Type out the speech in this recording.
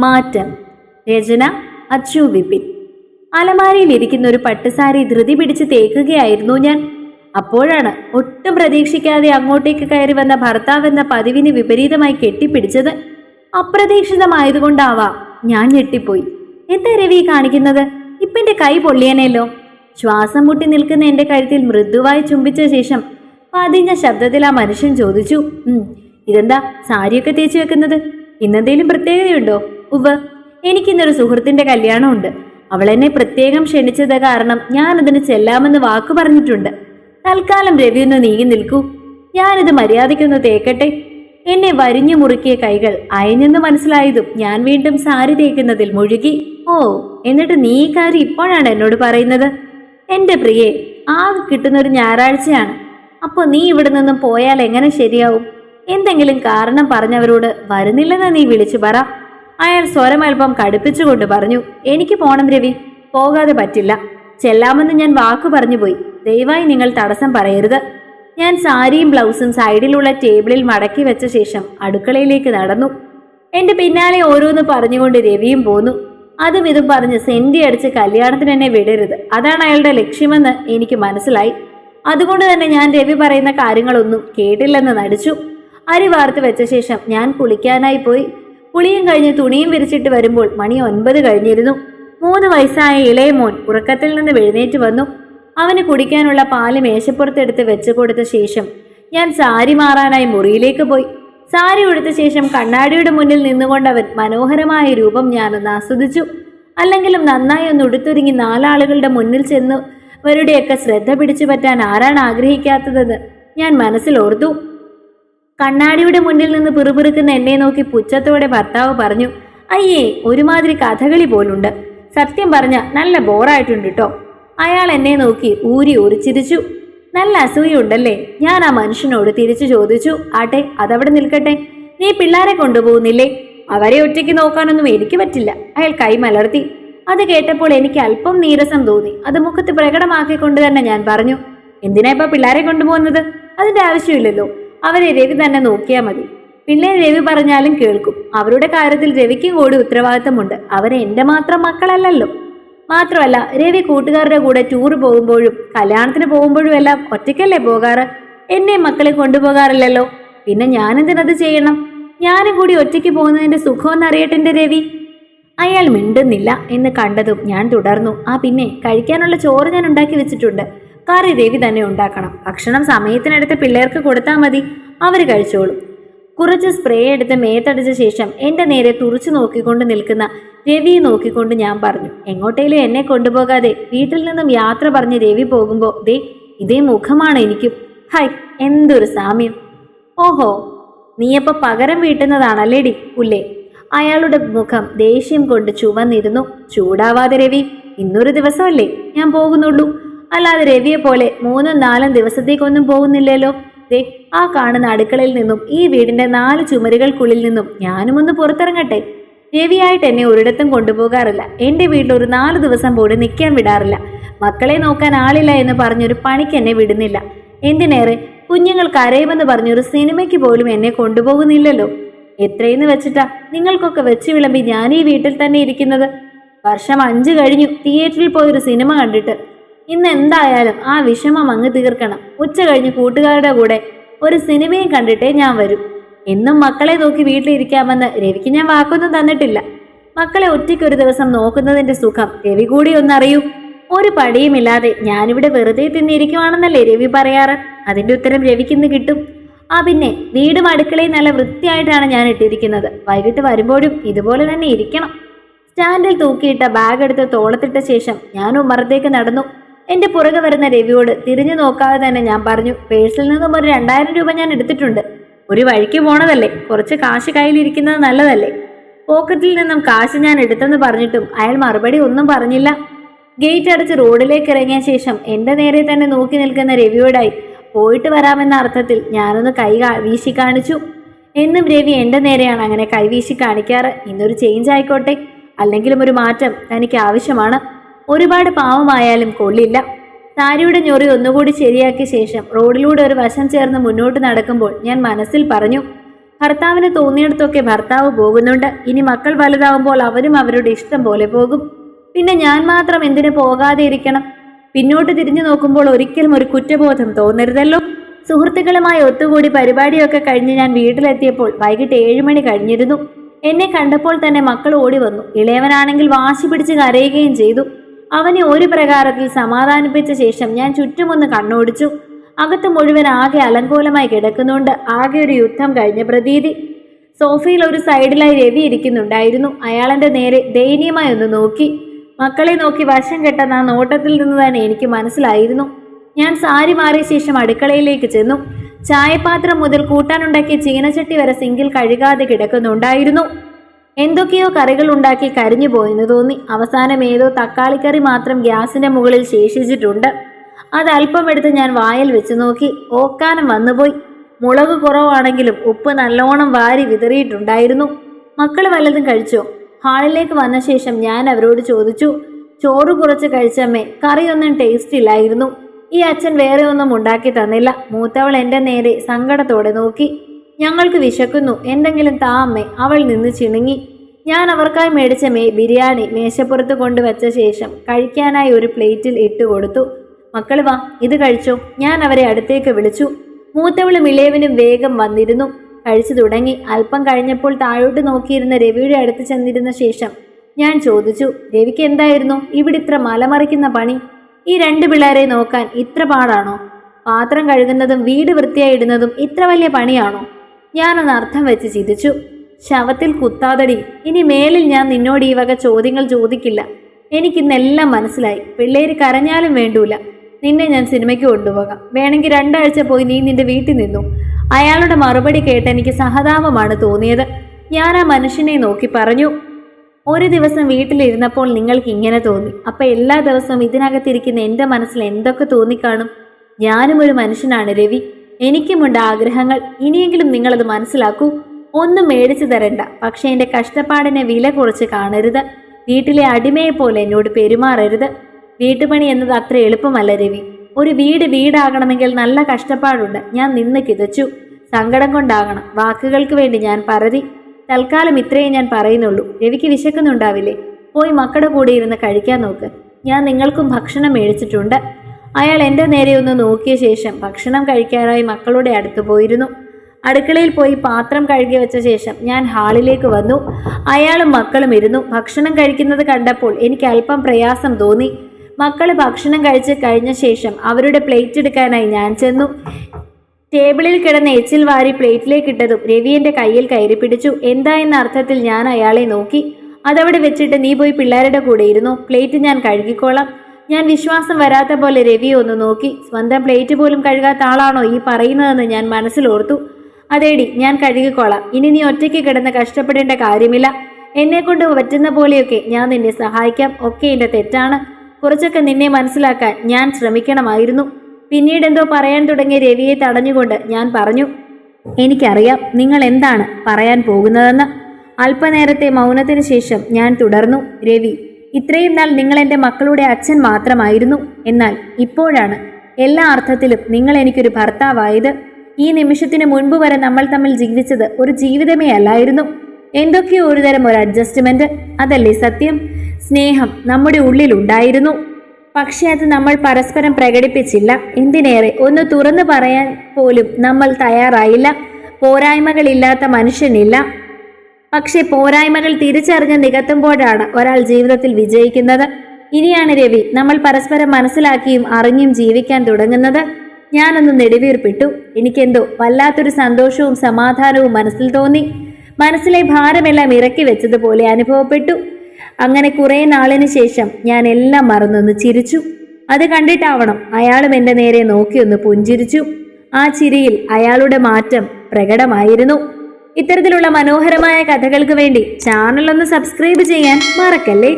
മാറ്റം. രചന അച്ചു വിപിൻ. അലമാരയിൽ ഇരിക്കുന്ന ഒരു പട്ടുസാരി ധൃതി പിടിച്ച് തേക്കുകയായിരുന്നു ഞാൻ. അപ്പോഴാണ് ഒട്ടും പ്രതീക്ഷിക്കാതെ അങ്ങോട്ടേക്ക് കയറി വന്ന ഭർത്താവ് എന്ന പതിവിന് വിപരീതമായി കെട്ടിപ്പിടിച്ചത്. അപ്രതീക്ഷിതമായതുകൊണ്ടാവാം ഞാൻ ഞെട്ടിപ്പോയി. എന്താ രവി കാണിക്കുന്നത്? ഇപ്പൊ എന്റെ കൈ പൊള്ളിയനല്ലോ ശ്വാസം മുട്ടി നിൽക്കുന്ന എന്റെ കഴുത്തിൽ മൃദുവായി ചുംബിച്ച ശേഷം പതിഞ്ഞ ശബ്ദത്തിൽ ആ മനുഷ്യൻ ചോദിച്ചു "ഉം, ഇതെന്താ സാരിയൊക്കെ തേച്ച് വെക്കുന്നത്? ഇന്നെന്തേലും പ്രത്യേകതയുണ്ടോ? ഉവ്വ്. എനിക്കിന്നൊരു സുഹൃത്തിന്റെ കല്യാണമുണ്ട്. അവൾ എന്നെ പ്രത്യേകം ക്ഷണിച്ചത് കാരണം ഞാൻ അതിന് ചെല്ലാമെന്ന് വാക്കു പറഞ്ഞിട്ടുണ്ട്. തൽക്കാലം രവി ഒന്ന് നീങ്ങി നിൽക്കൂ. ഞാനിത് മര്യാദയ്ക്കൊന്ന് തേക്കട്ടെ. എന്നെ വരിഞ്ഞു മുറുക്കിയ കൈകൾ അയഞ്ഞെന്ന് മനസ്സിലായതും ഞാൻ വീണ്ടും സാരി തേക്കുന്നതിൽ മുഴുകി. ഓ എന്നിട്ട് നീ ഈ കാര്യം ഇപ്പോഴാണ് എന്നോട് പറയുന്നത്? എന്റെ പ്രിയെ ആകെ കിട്ടുന്നൊരു ഞായറാഴ്ചയാണ്. അപ്പോൾ നീ ഇവിടെ നിന്നും പോയാൽ എങ്ങനെ ശരിയാവും? എന്തെങ്കിലും കാരണം പറഞ്ഞവരോട് വരുന്നില്ലെന്ന് നീ വിളിച്ചു പറ. അയാൾ സ്വരമൽപ്പം കടുപ്പിച്ചുകൊണ്ട് പറഞ്ഞു എനിക്ക് പോണം രവി പോകാതെ പറ്റില്ല. ചെല്ലാമെന്ന് ഞാൻ വാക്കു പറഞ്ഞുപോയി ദയവായി നിങ്ങൾ തടസ്സം പറയരുത്. ഞാൻ സാരിയും ബ്ലൗസും സൈഡിലുള്ള ടേബിളിൽ മടക്കി വെച്ച ശേഷം അടുക്കളയിലേക്ക് നടന്നു. എന്റെ പിന്നാലെ ഓരോന്ന് പറഞ്ഞുകൊണ്ട് രവിയും പോന്നു. അതും ഇതും പറഞ്ഞ് സെന്റി അടിച്ച് കല്യാണത്തിന് എന്നെ വിടരുത്. അതാണ് അയാളുടെ ലക്ഷ്യമെന്ന് എനിക്ക് മനസ്സിലായി. അതുകൊണ്ട് തന്നെ ഞാൻ രവി പറയുന്ന കാര്യങ്ങളൊന്നും കേട്ടില്ലെന്ന് നടിച്ചു. അരി വാർത്ത് വെച്ച ശേഷം ഞാൻ കുളിക്കാനായി പോയി. കുളിയും കഴിഞ്ഞ് തുണിയും വിരിച്ചിട്ട് വരുമ്പോൾ മണി ഒൻപത് കഴിഞ്ഞിരുന്നു. മൂന്ന് വയസ്സായ ഇളയ മോൻ ഉറക്കത്തിൽ നിന്ന് എഴുന്നേറ്റ് വന്നു. അവന് കുടിക്കാനുള്ള പാൽ മേശപ്പുറത്തെടുത്ത് വെച്ചു കൊടുത്ത ശേഷം ഞാൻ സാരി മാറാനായി മുറിയിലേക്ക് പോയി. സാരി ഉടുത്ത ശേഷം കണ്ണാടിയുടെ മുന്നിൽ നിന്നുകൊണ്ടവൻ മനോഹരമായ രൂപം ഞാനൊന്ന് ആസ്വദിച്ചു. അല്ലെങ്കിലും നന്നായി ഒന്ന് ഉടുത്തൊരുങ്ങി നാലാളുകളുടെ മുന്നിൽ ചെന്ന് അവരുടെയൊക്കെ ശ്രദ്ധ പിടിച്ചു പറ്റാൻ ആരാണ് ആഗ്രഹിക്കാത്തതെന്ന് ഞാൻ മനസ്സിൽ ഓർത്തു. കണ്ണാടിയുടെ മുന്നിൽ നിന്ന് പിറുപിറുക്കുന്ന എന്നെ നോക്കി പുച്ഛത്തോടെ ഭർത്താവ് പറഞ്ഞു അയ്യേ ഒരുമാതിരി കഥകളി പോലുണ്ട്. സത്യം പറഞ്ഞ നല്ല ബോറായിട്ടുണ്ട് കേട്ടോ അയാൾ എന്നെ നോക്കി ഊരി ഉറിച്ചിരിച്ചു നല്ല അസൂയുണ്ടല്ലേ? ഞാൻ ആ മനുഷ്യനോട് തിരിച്ചു ചോദിച്ചു. ആട്ടെ അതവിടെ നിൽക്കട്ടെ. നീ പിള്ളേരെ കൊണ്ടുപോകുന്നില്ലേ? അവരെ ഒറ്റയ്ക്ക് നോക്കാനൊന്നും എനിക്ക് പറ്റില്ല. അയാൾ കൈ മലർത്തി. അത് കേട്ടപ്പോൾ എനിക്ക് അല്പം നീരസം തോന്നി. അത് മുഖത്ത് പ്രകടമാക്കിക്കൊണ്ട് തന്നെ ഞാൻ പറഞ്ഞു എന്തിനാ ഇപ്പൊ പിള്ളേരെ കൊണ്ടുപോകുന്നത്? അതിന്റെ ആവശ്യമില്ലല്ലോ. അവരെ രവി തന്നെ നോക്കിയാൽ മതി. പിന്നെ രവി പറഞ്ഞാലും കേൾക്കും. അവരുടെ കാര്യത്തിൽ രവിക്കും കൂടി ഉത്തരവാദിത്തമുണ്ട്. അവരെ എന്റെ മാത്രം മക്കളല്ലല്ലോ. മാത്രമല്ല രവി കൂട്ടുകാരുടെ കൂടെ ടൂർ പോകുമ്പോഴും കല്യാണത്തിന് പോകുമ്പോഴും എല്ലാം ഒറ്റയ്ക്കല്ലേ പോകാറ്? എന്നെ മക്കളെ കൊണ്ടുപോകാറില്ലല്ലോ. പിന്നെ ഞാനെന്തിനത് ചെയ്യണം? ഞാനും കൂടി ഒറ്റയ്ക്ക് പോകുന്നതിന്റെ സുഖമെന്ന് അറിയട്ടെ രവി? അയാൾ മിണ്ടുന്നില്ല എന്ന് കണ്ടതും ഞാൻ തുടർന്നു. ആ പിന്നെ കഴിക്കാനുള്ള ചോറ് ഞാൻ ഉണ്ടാക്കി വെച്ചിട്ടുണ്ട്. കറി രവി തന്നെ ഉണ്ടാക്കണം. ഭക്ഷണം സമയത്തിനടുത്ത് പിള്ളേർക്ക് കൊടുത്താൽ മതി. അവർ കഴിച്ചോളും. കുറച്ച് സ്പ്രേ എടുത്ത് മേത്തടിച്ച ശേഷം എന്റെ നേരെ തുറച്ചു നോക്കിക്കൊണ്ട് നിൽക്കുന്ന രവിയെ നോക്കിക്കൊണ്ട് ഞാൻ പറഞ്ഞു എങ്ങോട്ടേലും എന്നെ കൊണ്ടുപോകാതെ വീട്ടിൽ നിന്നും യാത്ര പറഞ്ഞ് രവി പോകുമ്പോൾ ദേ ഇതേ മുഖമാണ് എനിക്കും. ഹൈ എന്തൊരു സാമ്യം. ഓഹോ നീയപ്പോൾ പകരം വീട്ടുന്നതാണല്ലേടി പുല്ലേ? അയാളുടെ മുഖം ദേഷ്യം കൊണ്ട് ചുവന്നിരുന്നു. ചൂടാവാതെ രവി ഇന്നൊരു ദിവസമല്ലേ ഞാൻ പോകുന്നുള്ളൂ. അല്ലാതെ രവിയെ പോലെ മൂന്നും നാലും ദിവസത്തേക്കൊന്നും പോകുന്നില്ലല്ലോ. ദേ ആ കാണുന്ന അടുക്കളയിൽ നിന്നും ഈ വീടിന്റെ നാല് ചുമരുകൾക്കുള്ളിൽ നിന്നും ഞാനും ഒന്ന് പുറത്തിറങ്ങട്ടെ. രവിയായിട്ട് എന്നെ ഒരിടത്തും കൊണ്ടുപോകാറില്ല. എന്റെ വീട്ടിൽ ഒരു നാല് ദിവസം പോലും നിൽക്കാൻ വിടാറില്ല. മക്കളെ നോക്കാൻ ആളില്ല എന്ന് പറഞ്ഞൊരു പണിക്ക് എന്നെ വിടുന്നില്ല. എന്തിനേറെ കുഞ്ഞുങ്ങൾ കരയുമെന്ന് പറഞ്ഞൊരു സിനിമയ്ക്ക് പോലും എന്നെ കൊണ്ടുപോകുന്നില്ലല്ലോ. എത്രയെന്ന് വെച്ചിട്ടാ നിങ്ങൾക്കൊക്കെ വെച്ച് വിളമ്പി ഞാൻ ഈ വീട്ടിൽ തന്നെ ഇരിക്കുന്നത്? വർഷം അഞ്ച് കഴിഞ്ഞു തിയേറ്ററിൽ പോയൊരു സിനിമ കണ്ടിട്ട്. ഇന്ന് എന്തായാലും ആ വിഷമം അങ്ങ് തീർക്കണം. ഉച്ച കഴിഞ്ഞ് കൂട്ടുകാരുടെ കൂടെ ഒരു സിനിമയും കണ്ടിട്ടേ ഞാൻ വരും. എന്നും മക്കളെ നോക്കി വീട്ടിലിരിക്കാമെന്ന് രവിക്ക് ഞാൻ വാക്കൊന്നും തന്നിട്ടില്ല. മക്കളെ ഒറ്റയ്ക്ക് ഒരു ദിവസം നോക്കുന്നതിന്റെ സുഖം രവി കൂടി ഒന്നറിയൂ. ഒരു പടിയുമില്ലാതെ ഞാനിവിടെ വെറുതെ തിന്നിരിക്കുവാണെന്നല്ലേ രവി പറയാറ്? അതിന്റെ ഉത്തരം രവിക്കിന്ന് കിട്ടും. ആ പിന്നെ വീടും അടുക്കളയും നല്ല വൃത്തിയായിട്ടാണ് ഞാൻ ഇട്ടിരിക്കുന്നത്. വൈകിട്ട് വരുമ്പോഴും ഇതുപോലെ തന്നെ ഇരിക്കണം. സ്റ്റാൻഡിൽ തൂക്കിയിട്ട ബാഗ് എടുത്ത് തോളത്തിട്ട ശേഷം ഞാൻ ഉമ്മറത്തേക്ക് നടന്നു. എന്റെ പുറകെ വരുന്ന രവിയോട് തിരിഞ്ഞു നോക്കാതെ തന്നെ ഞാൻ പറഞ്ഞു പേഴ്സിൽ നിന്നും ഒരു രണ്ടായിരം രൂപ ഞാൻ എടുത്തിട്ടുണ്ട്. ഒരു വഴിക്ക് പോണതല്ലേ? കുറച്ച് കാശ് കയ്യിലിരിക്കുന്നത് നല്ലതല്ലേ? പോക്കറ്റിൽ നിന്നും കാശ് ഞാൻ എടുത്തെന്ന് പറഞ്ഞിട്ടും അയാൾ മറുപടി ഒന്നും പറഞ്ഞില്ല. ഗേറ്റ് അടച്ച് റോഡിലേക്ക് ഇറങ്ങിയ ശേഷം എന്റെ നേരെ തന്നെ നോക്കി നിൽക്കുന്ന രവിയോടായി പോയിട്ട് വരാമെന്ന അർത്ഥത്തിൽ ഞാനൊന്ന് കൈ വീശി കാണിച്ചു. എന്നും രവി എന്റെ നേരെയാണ് അങ്ങനെ കൈവീശി കാണിക്കാറ്. ഇന്നൊരു ചേഞ്ച് ആയിക്കോട്ടെ. അല്ലെങ്കിലും ഒരു മാറ്റം തനിക്ക് ആവശ്യമാണ്. ഒരുപാട് പാവമായാലും കൊള്ളില്ല. സാരിയുടെ ഞൊറി ഒന്നുകൂടി ശരിയാക്കിയ ശേഷം റോഡിലൂടെ ഒരു വശം ചേർന്ന് മുന്നോട്ട് നടക്കുമ്പോൾ ഞാൻ മനസ്സിൽ പറഞ്ഞു ഭർത്താവിന് തോന്നിയിടത്തൊക്കെ ഭർത്താവ് പോകുന്നുണ്ട്. ഇനി മക്കൾ വലുതാവുമ്പോൾ അവരും അവരുടെ ഇഷ്ടം പോലെ പോകും. പിന്നെ ഞാൻ മാത്രം എന്തിനു പോകാതെ ഇരിക്കണം? പിന്നോട്ട് തിരിഞ്ഞു നോക്കുമ്പോൾ ഒരിക്കലും ഒരു കുറ്റബോധം തോന്നരുതല്ലോ. സുഹൃത്തുക്കളുമായി ഒത്തുകൂടി പരിപാടിയൊക്കെ കഴിഞ്ഞ് ഞാൻ വീട്ടിലെത്തിയപ്പോൾ വൈകിട്ട് ഏഴുമണി കഴിഞ്ഞിരുന്നു. എന്നെ കണ്ടപ്പോൾ തന്നെ മക്കൾ ഓടി വന്നു. ഇളയവനാണെങ്കിൽ വാശി പിടിച്ച് കരയുകയും ചെയ്തു. അവനെ ഒരു പ്രകാരത്തിൽ സമാധാനിപ്പിച്ച ശേഷം ഞാൻ ചുറ്റുമൊന്ന് കണ്ണോടിച്ചു. അകത്ത് മുഴുവൻ ആകെ അലങ്കോലമായി കിടക്കുന്നുണ്ട്. ആകെ ഒരു യുദ്ധം കഴിഞ്ഞ പ്രതീതി. സോഫയിൽ ഒരു സൈഡിലായി രവി ഇരിക്കുന്നുണ്ടായിരുന്നു. അയാളെന്റെ നേരെ ദയനീയമായി ഒന്ന് നോക്കി. മക്കളെ നോക്കി വശം കെട്ടെന്ന ആ നോട്ടത്തിൽ നിന്ന് തന്നെ എനിക്ക് മനസ്സിലായിരുന്നു. ഞാൻ സാരി മാറിയ ശേഷം അടുക്കളയിലേക്ക് ചെന്നു. ചായപാത്രം മുതൽ കൂട്ടാനുണ്ടാക്കിയ ചീനച്ചട്ടി വരെ സിങ്കിൽ കഴുകാതെ കിടക്കുന്നുണ്ടായിരുന്നു. എന്തൊക്കെയോ കറികൾ ഉണ്ടാക്കി കരിഞ്ഞു പോയെന്ന് തോന്നി. അവസാനം ഏതോ തക്കാളിക്കറി മാത്രം ഗ്യാസിന്റെ മുകളിൽ ശേഷിച്ചിട്ടുണ്ട്. അത് അല്പം എടുത്ത് ഞാൻ വായിൽ വെച്ച് നോക്കി. ഓക്കാനം വന്നുപോയി. മുളക് കുറവാണെങ്കിലും ഉപ്പ് നല്ലോണം വാരി വിതറിയിട്ടുണ്ടായിരുന്നു. മക്കൾ വല്ലതും കഴിച്ചോ? ഹാളിലേക്ക് വന്ന ശേഷം ഞാൻ അവരോട് ചോദിച്ചു. ചോറ് കുറച്ച് കഴിച്ചമ്മേ കറിയൊന്നും ടേസ്റ്റ് ഇല്ലായിരുന്നു. ഈ അച്ഛൻ വേറെ ഒന്നും ഉണ്ടാക്കി തന്നില്ല. മൂത്തവൾ എന്റെ നേരെ സങ്കടത്തോടെ നോക്കി. ഞങ്ങൾക്ക് വിശക്കുന്നു. എന്തെങ്കിലും താ അമ്മേ. അവൾ നിന്ന് ചിണുങ്ങി. ഞാൻ അവർക്കായി മേടിച്ച മേ ബിരിയാണി മേശപ്പുറത്ത് കൊണ്ടുവച്ച ശേഷം കഴിക്കാനായി ഒരു പ്ലേറ്റിൽ ഇട്ട് കൊടുത്തു. മക്കൾ വാ ഇത് കഴിച്ചോ? ഞാൻ അവരെ അടുത്തേക്ക് വിളിച്ചു. മൂത്തവളും ഇളയവനും വേഗം വന്നിരുന്നു. കഴിച്ചു തുടങ്ങി. അല്പം കഴിഞ്ഞപ്പോൾ താഴോട്ട് നോക്കിയിരുന്ന രവിയുടെ അടുത്ത് ചെന്നിരുന്ന ശേഷം ഞാൻ ചോദിച്ചു രവിക്ക് എന്തായിരുന്നു? ഇവിടെ ഇത്ര മലമറിക്കുന്ന പണി? ഈ രണ്ട് പിള്ളേരെ നോക്കാൻ ഇത്ര പാടാണോ? പാത്രം കഴുകുന്നതും വീട് വൃത്തിയായിടുന്നതും ഇത്ര വലിയ പണിയാണോ? ഞാനൊന്ന് അർത്ഥം വെച്ച് ചിന്തിച്ചു ശവത്തിൽ കുത്താതടി. ഇനി മേലിൽ ഞാൻ നിന്നോട് ഈ വക ചോദ്യങ്ങൾ ചോദിക്കില്ല. എനിക്കിന്നെല്ലാം മനസ്സിലായി. പിള്ളേര് കരഞ്ഞാലും വേണ്ടൂല. നിന്നെ ഞാൻ സിനിമയ്ക്ക് കൊണ്ടുപോകാം. വേണമെങ്കിൽ രണ്ടാഴ്ച പോയി നീ നിന്റെ വീട്ടിൽ നിന്നു. അയാളുടെ മറുപടി കേട്ട് എനിക്ക് സഹതാപമാണ് തോന്നിയത്. ഞാൻ ആ മനുഷ്യനെ നോക്കി പറഞ്ഞു ഒരു ദിവസം വീട്ടിലിരുന്നപ്പോൾ നിങ്ങൾക്ക് ഇങ്ങനെ തോന്നി. അപ്പൊ എല്ലാ ദിവസവും ഇതിനകത്തിരിക്കുന്ന എന്റെ മനസ്സിൽ എന്തൊക്കെ തോന്നിക്കാണും? ഞാനും ഒരു മനുഷ്യനാണ് രവി. എനിക്കുമുണ്ട് ആഗ്രഹങ്ങൾ. ഇനിയെങ്കിലും നിങ്ങളത് മനസ്സിലാക്കൂ. ഒന്നും മേടിച്ചു തരണ്ട. പക്ഷെ എന്റെ കഷ്ടപ്പാടിനെ വില കുറച്ച് കാണരുത്. വീട്ടിലെ അടിമയെ പോലെ എന്നോട് പെരുമാറരുത്. വീട്ടുപണി എന്നത് അത്ര എളുപ്പമല്ല രവി. ഒരു വീട് വീടാകണമെങ്കിൽ നല്ല കഷ്ടപ്പാടുണ്ട്. ഞാൻ നിന്ന് കിതച്ചു. സങ്കടം കൊണ്ടാകണം. വാക്കുകൾക്ക് വേണ്ടി ഞാൻ പറതി തൽക്കാലം ഇത്രയും ഞാൻ പറയുന്നുള്ളൂ. രവിക്ക് വിശക്കുന്നുണ്ടാവില്ലേ? പോയി മക്കളുടെ കൂടെ ഇരുന്ന് കഴിക്കാൻ നോക്ക്. ഞാൻ നിങ്ങൾക്കും ഭക്ഷണം മേടിച്ചിട്ടുണ്ട്. അയാൾ എന്റെ നേരെ ഒന്ന് നോക്കിയ ശേഷം ഭക്ഷണം കഴിക്കാനായി മക്കളുടെ അടുത്ത് പോയിരുന്നു. അടുക്കളയിൽ പോയി പാത്രം കഴുകി വെച്ച ശേഷം ഞാൻ ഹാളിലേക്ക് വന്നു. അയാളും മക്കളും ഇരുന്നു. ഭക്ഷണം കഴിക്കുന്നത് കണ്ടപ്പോൾ എനിക്ക് അല്പം പ്രയാസം തോന്നി. മക്കൾ ഭക്ഷണം കഴിച്ച് കഴിഞ്ഞ ശേഷം അവരുടെ പ്ലേറ്റ് എടുക്കാനായി ഞാൻ ചെന്നു. ടേബിളിൽ കിടന്ന എച്ചിൽ വാരി പ്ലേറ്റിലേക്ക് ഇട്ടതും രവി എന്റെ കയ്യിൽ കയറി പിടിച്ചു. എന്താ എന്ന അർത്ഥത്തിൽ ഞാൻ അയാളെ നോക്കി. അതവിടെ വെച്ചിട്ട് നീ പോയി പിള്ളേരുടെ കൂടെ ഇരുന്നു? പ്ലേറ്റ് ഞാൻ കഴുകിക്കോളാം. ഞാൻ വിശ്വാസം വരാത്ത പോലെ രവിയെ ഒന്ന് നോക്കി. സ്വന്തം പ്ലേറ്റ് പോലും കഴുകാത്ത ആളാണോ ഈ പറയുന്നതെന്ന് ഞാൻ മനസ്സിലോർത്തു. അതേടി ഞാൻ കഴുകിക്കോളാം. ഇനി നീ ഒറ്റയ്ക്ക് കിടന്ന് കഷ്ടപ്പെടേണ്ട കാര്യമില്ല. എന്നെ കൊണ്ട് പറ്റുന്ന പോലെയൊക്കെ ഞാൻ നിന്നെ സഹായിക്കാം. ഒക്കെ എന്റെ തെറ്റാണ്. കുറച്ചൊക്കെ നിന്നെ മനസ്സിലാക്കാൻ ഞാൻ ശ്രമിക്കണമായിരുന്നു. പിന്നീട് എന്തോ പറയാൻ തുടങ്ങിയ രവിയെ തടഞ്ഞുകൊണ്ട് ഞാൻ പറഞ്ഞു എനിക്കറിയാം നിങ്ങൾ എന്താണ് പറയാൻ പോകുന്നതെന്ന്. അല്പനേരത്തെ മൗനത്തിന് ശേഷം ഞാൻ തുടർന്നു രവി ഇത്രയും നാൾ നിങ്ങൾ എന്റെ മക്കളുടെ അച്ഛൻ മാത്രമായിരുന്നു. എന്നാൽ ഇപ്പോഴാണ് എല്ലാ അർത്ഥത്തിലും നിങ്ങൾ എനിക്കൊരു ഭർത്താവായത്. ഈ നിമിഷത്തിന് മുൻപ് വരെ നമ്മൾ തമ്മിൽ ജീവിച്ചത് ഒരു ജീവിതമേ അല്ലായിരുന്നു. എന്തൊക്കെയോ ഒരുതരം ഒരു അഡ്ജസ്റ്റ്മെന്റ് അതല്ലേ സത്യം? സ്നേഹം നമ്മുടെ ഉള്ളിലുണ്ടായിരുന്നു പക്ഷേ അത് നമ്മൾ പരസ്പരം പ്രകടിപ്പിച്ചില്ല. എന്തിനേറെ? ഒന്ന് തുറന്നു പറയാൻ പോലും നമ്മൾ തയ്യാറായില്ല. പോരായ്മകളില്ലാത്ത മനുഷ്യനില്ല. പക്ഷേ പോരായ്മകൾ തിരിച്ചറിഞ്ഞ് നികത്തുമ്പോഴാണ് ഒരാൾ ജീവിതത്തിൽ വിജയിക്കുന്നത്. ഇനിയാണ് രവി നമ്മൾ പരസ്പരം മനസ്സിലാക്കിയും അറിഞ്ഞും ജീവിക്കാൻ തുടങ്ങുന്നത്. ഞാനൊന്ന് നെടുവീർപ്പിട്ടു. എനിക്കെന്തോ വല്ലാത്തൊരു സന്തോഷവും സമാധാനവും മനസ്സിൽ തോന്നി. മനസ്സിലെ ഭാരമെല്ലാം ഇറക്കി വെച്ചതുപോലെ അനുഭവപ്പെട്ടു. അങ്ങനെ കുറേ നാളിന് ശേഷം ഞാൻ എല്ലാം മറന്നൊന്ന് ചിരിച്ചു. അത് കണ്ടിട്ടാവണം അയാളും എന്റെ നേരെ നോക്കിയൊന്ന് പുഞ്ചിരിച്ചു. ആ ചിരിയിൽ അയാളുടെ മാറ്റം പ്രകടമായിരുന്നു. ഇത്തരത്തിലുള്ള മനോഹരമായ കഥകൾക്ക് വേണ്ടി ചാനൽ ഒന്ന് സബ്സ്ക്രൈബ് ചെയ്യാൻ മറക്കല്ലേ?